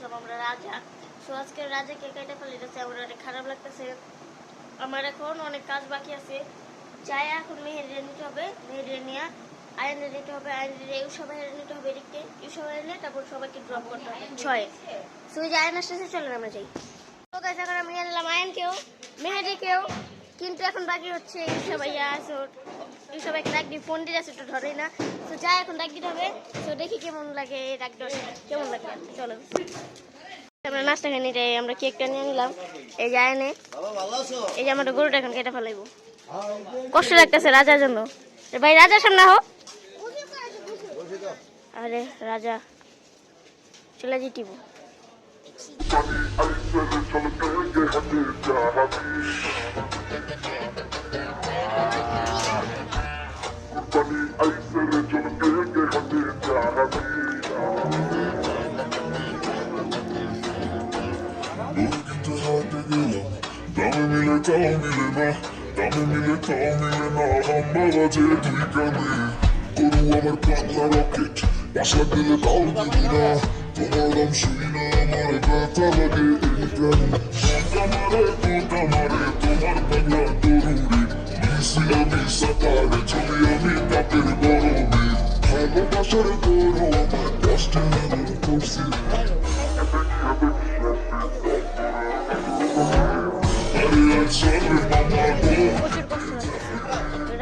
আসলাম আমরা রাজা। সো আজকে রাজাকে কেটে ফেলে দিতেছে আমার অনেক খারাপ লাগতেছে। আমার এখন অনেক কাজ বাকি আছে। যাই, এখন মেহেরিয়া নিতে হবে মেহেরিয়া নিয়ে আয়নে নিতে হবে আয়নে ইউ সবাই নিতে হবে এদিকে। নিয়ে তারপর সবাইকে ড্রপ করতে হবে। ছয়। চলেন আমরা যাই। তো গাছ এখন আমি কিন্তু এখন বাকি হচ্ছে এই সবাই দিয়ে ফোন দিয়ে যাচ্ছে একটু ধরেই না তো যাই এখন দিতে হবে তো দেখি কেমন লাগে দেওয়ার কেমন লাগে চলো আমরা নাস্তা খাই নিতে আমরা কেকটা নিয়ে নিলাম এই যে আয়নে এই যে আমরা গরুটা এখন কেটে ফেলাইবো কষ্ট লাগতেছে রাজার জন্য ভাই রাজার সামনে হো আরে রাজা চলে জিটিব Bunny, দামে মিলে তাও মিলে না দামে মিলে তাও মিলে না হাম্বা বাজে দুই কানে গরু আমার পাতলা রকেট বাসা দিলে তাও দিবি না তোমার দাম শুনি না আমার ব্যথা লাগে এই প্রাণে আমারে তোত আমারে তোমার পাগলা তরুণী মিশি আমি সাঁতারে ছবি আমি তাপের গরমে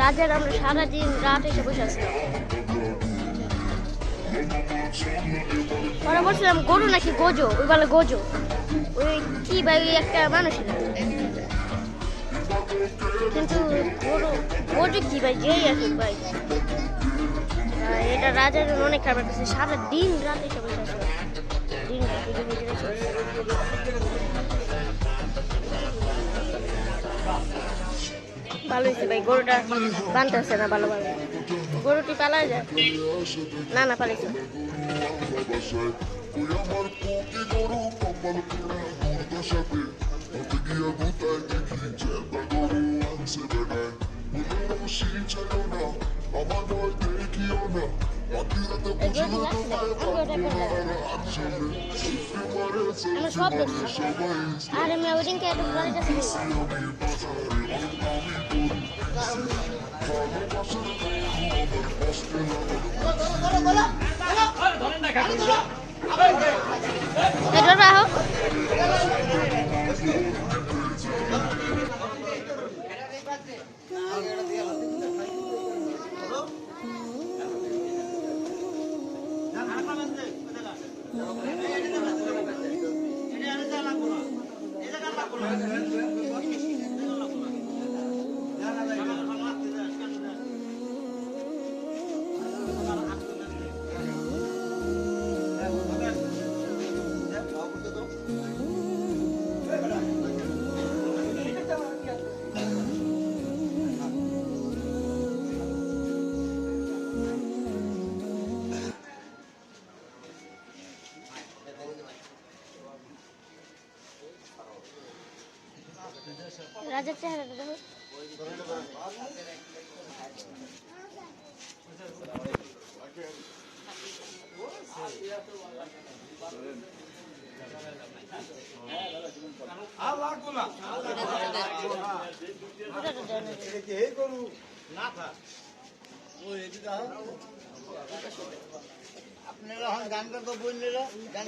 রাজার আমরা সারাদিন রাত এসে বসে আছিলাম ওরা বলছিলাম গরু নাকি গোজো? ওই বলে, গোজো। ওই কি ভাই একটা মানুষ কিন্তু গরু, গোজো কি ভাই যেই আসুক ভাই। এটা রাজার অনেক খারাপ লাগতেছে। সারা দিন রাত এসে বসে আছে। দিন রাত ভালো হয়েছে ভাই, গরুটা বানতেছে না ভালোভাবে। গরুটি পালা যায়। না না না আমার ভয় দেখিও না। আর আমি ওদিনকে একটু বাড়ি যাচ্ছি আমি বাজারে আমি রাজার চেহারাটা দেখো। না। আপনারা এখন গান করতে বললেন গান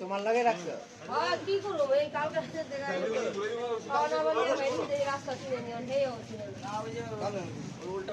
তোমার লাগে রাখছো আর কি করবো এই কালকে খাওয়া না বানিয়ে বাইরে এই রাস্তা চিনে নিয়ে হেও চিনে উল্টা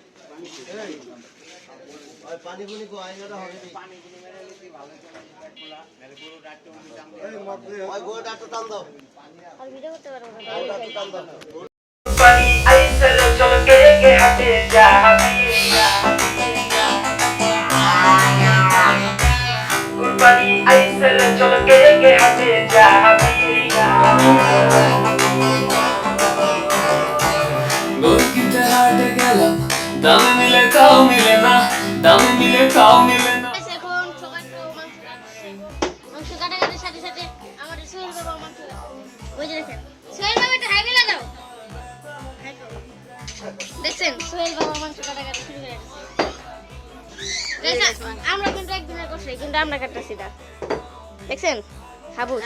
এটা না এই খারাপ পানি পুনি কো আইনাটা হবে ওই গোটা তো টান দাও আর ভিডিও করতে পারব না গোটা তো টান দাও Bunny, I said হাতে যাবি কুরবানি আইসেল চল কে কে হাতে যাবি দামে মিলে তাও মিলে না দামে মিলে তাও মিলে না। দেখছেন সোহেল বাবা মাংস কাটাকাটি শুরু করে আমরা কিন্তু একদিনের কষ্ট কিন্তু আমরা কাটতেছি না। দেখছেন? হাবুস।